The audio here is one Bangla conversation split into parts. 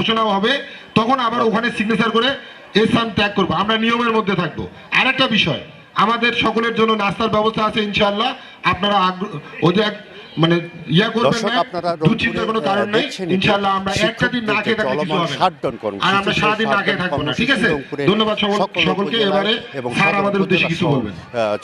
ঘোষণা হবে, তখন আবার ওখানে সিগনেচার করে এ স্থান ত্যাগ করব। আমরা নিয়মের মধ্যে থাকব। আর একটা বিষয়, আমাদের সকলের জন্য নাস্তার ব্যবস্থা আছে ইনশাল্লাহ আপনারা ওদের মানে ইয়া করবেন না দুশ্চিন্তার কোনো কারণ নেই। ইনশাআল্লাহ আমরা একটা দিন না খেয়ে থাকলে কিছু হবে আর আমরা সারাদিন না খেয়ে থাকব না ঠিক আছে? ধন্যবাদ সকলকে এবারে স্যার আমাদের উদ্দেশ্যে কিছু বলবেন।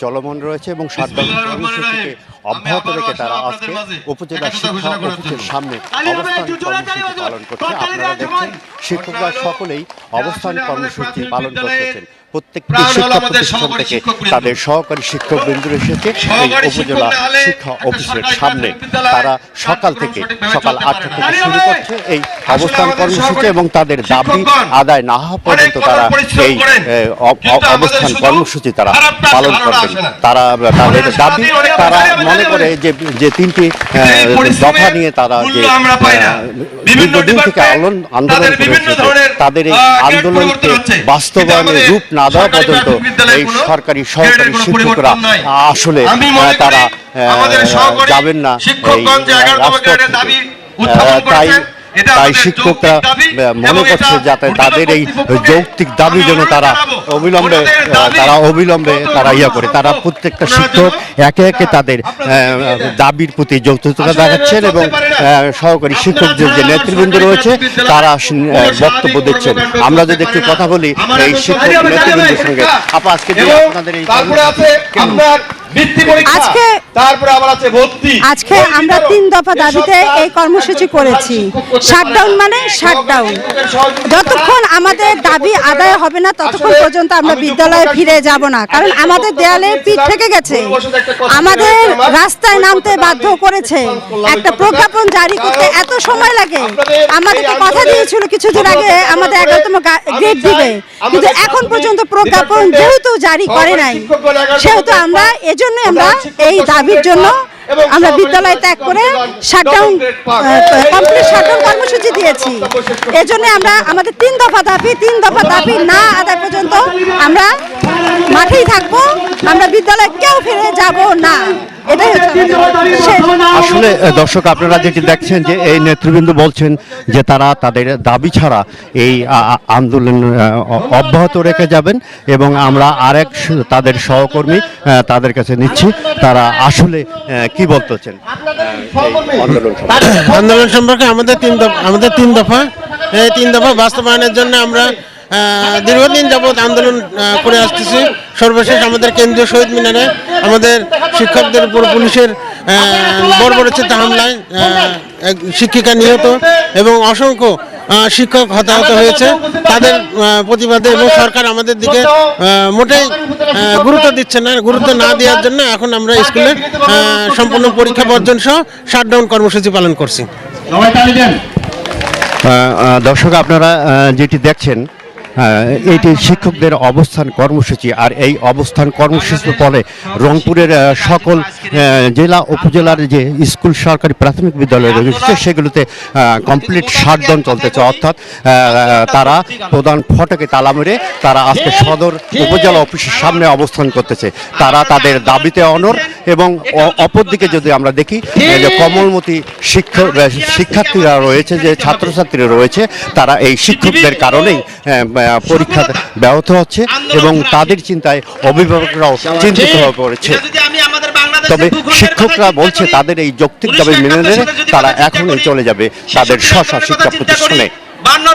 চলমান রয়েছে এবং শাটডাউন কর্মসূচিকে অব্যাহত রেখে তারা আজকে। উপজেলা শিক্ষা অফিসের সামনে অবস্থান কর্মসূচি পালন করছে। আপনারা দেখছেন শিক্ষকরা সকলেই অবস্থান কর্মসূচি পালন করতেছেন। প্রত্যেকটি প্রাণ হলো শিক্ষা প্রতিষ্ঠান থেকে তাদের সহকারী শিক্ষকবৃন্দ এসেছে। এই উপজেলা শিক্ষা অফিসের সামনে তারা সকাল থেকে সকাল আটটা থেকে শুরু করছে এই অবস্থান কর্মসূচি এবং তাদের দাবি আদায় না হওয়া পর্যন্ত তারা এই অবস্থান কর্মসূচি তারা পালন করবেন। তারা তাদের দাবি তারা মনে করে যে যে তিনটি দফা নিয়ে তারা যে দীর্ঘদিন থেকে ডিপার্টমেন্ট আন্দোলন তাদের এই আন্দোলনকে বাস্তবায়নের রূপ না দেওয়া পর্যন্ত এই সরকারি সহকারী শিক্ষকরা আসলে করি তারা যাবেন না। এই রাজপথ দাবি উত্থাপন তাই তাই শিক্ষকরা মনে করছে যাতে তাদের এই যৌক্তিক দাবি যেন তারা অবিলম্বে তারা অবিলম্বে তারা ইয়া করে। তারা প্রত্যেকটা শিক্ষক একে একে তাদের দাবির প্রতি যৌক্তিকতা দেখাচ্ছেন এবং সহকারী শিক্ষকদের যে নেতৃবৃন্দ রয়েছে তারা বক্তব্য দিচ্ছেন। আমরা যদি একটু কথা বলি এই শিক্ষক নেতৃবৃন্দের সঙ্গে। আপা আজকে আপনাদের এই বৃত্তি পরীক্ষা আজকে- তারপরে আবার আছে ভর্তি। আজকে আমরা তিন দফা দাবিতে এই কর্মসূচি করেছি। শাটডাউন মানে শাটডাউন যতক্ষণ আমাদের দাবি আদায় হবে না ততক্ষণ পর্যন্ত আমরা বিদ্যালয়ে ফিরে যাব না। কারণ আমাদের দেয়ালে পিঠ থেকে গেছে। আমাদের রাস্তায় নামতে বাধ্য করেছে। একটা প্রজ্ঞাপন জারি করতে এত সময় লাগে। আমাদেরকে কথা দিয়েছিল কিছুদিন আগে আমাদের এগারোতম গ্রেড দিবে। কিন্তু এখন পর্যন্ত প্রজ্ঞাপন যেহেতু জারি করে নাই সেহেতু আমরা পাক, এজন্য আমরা এই দাবির জন্য আমরা বিদ্যালয় ত্যাগ করে শাটডাউন কমপ্লিট শাটডাউন কর্মসূচি দিয়েছি। এজন্য আমরা আমাদের তিন দফা দাবি তিন দফা দাবি না আদায় পর্যন্ত আমরা মাঠেই থাকব। আমরা বিদ্যালয় কেউ ফিরে যাব না। এটাই। আসলে দর্শক আপনারা যেটি দেখছেন যে এই নেতৃবৃন্দ বলছেন যে তারা তাদের দাবি ছাড়া এই আন্দোলন অব্যাহত রেখে যাবেন এবং আমরা আরেক তাদের সহকর্মী তাদের কাছে নিচ্ছি তারা আসলে কি বলতেছেন আন্দোলন সম্পর্কে। আমাদের তিন দফা আমাদের তিন দফা এই তিন দফা বাস্তবায়নের জন্য আমরা দীর্ঘদিন যাবৎ আন্দোলন করে আসতেছি। সর্বশেষ আমাদের কেন্দ্রীয় শহীদ মিনারে আমাদের শিক্ষকদের উপর পুলিশের আহ, বর্বরচিত হামলায় এক শিক্ষিকা নিহত এবং অসংখ্য শিক্ষক হতাহত হয়েছে। তাদের প্রতিবাদে এবং সরকার আমাদের দিকে মোটেই গুরুত্ব দিচ্ছে না। গুরুত্ব না দেওয়ার জন্য এখন আমরা স্কুলে সম্পূর্ণ পরীক্ষা বর্জন সহ শাটডাউন কর্মসূচি পালন করছি। দর্শক আপনারা যেটি দেখছেন এটি শিক্ষকদের অবস্থান কর্মসূচি আর এই অবস্থান কর্মসূচির ফলে রংপুরের সকল জেলা উপজেলার যে স্কুল, সরকারি, প্রাথমিক বিদ্যালয় রয়েছে, সেগুলোতে কমপ্লিট শাটডাউন চলতেছে। অর্থাৎ তারা প্রধান ফটকে তালা মেরে তারা আজকে সদর উপজেলা অফিসের সামনে অবস্থান করতেছে। তারা তাদের দাবিতে অনর এবং অপরদিকে যদি আমরা দেখি যে কমলমতি শিক্ষক শিক্ষার্থীরা রয়েছে, যে ছাত্রছাত্রীরা রয়েছে, তারা এই শিক্ষকদের কারণেই পরীক্ষা ব্যাহত হচ্ছে এবং তাদের চিন্তায় অভিভাবকরাও চিন্তিত হয়ে পড়েছে। তবে শিক্ষকরা বলছে তাদের এই যৌক্তিক দাবি মেনে নিলে তারা এখনই চলে যাবে। তাদের স্ব স্ব শিক্ষা প্রতিষ্ঠানে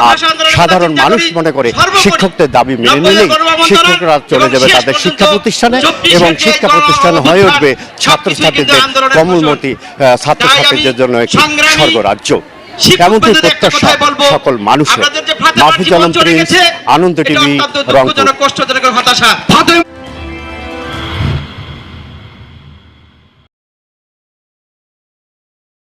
আর সাধারণ মানুষ মনে করে শিক্ষকদের দাবি মেনে নিলেই শিক্ষকরা চলে যাবে তাদের শিক্ষা প্রতিষ্ঠানে এবং শিক্ষা প্রতিষ্ঠান হয়ে উঠবে ছাত্রছাত্রীদের কমলমতি ছাত্রছাত্রীদের জন্য একটি স্বর্গরাজ্য। এমনকি প্রত্যাশা সকল মানুষের মাহফুজ আলম প্রিন্স আনন্দ টিভি রংপুর। কষ্টজনক হতাশা।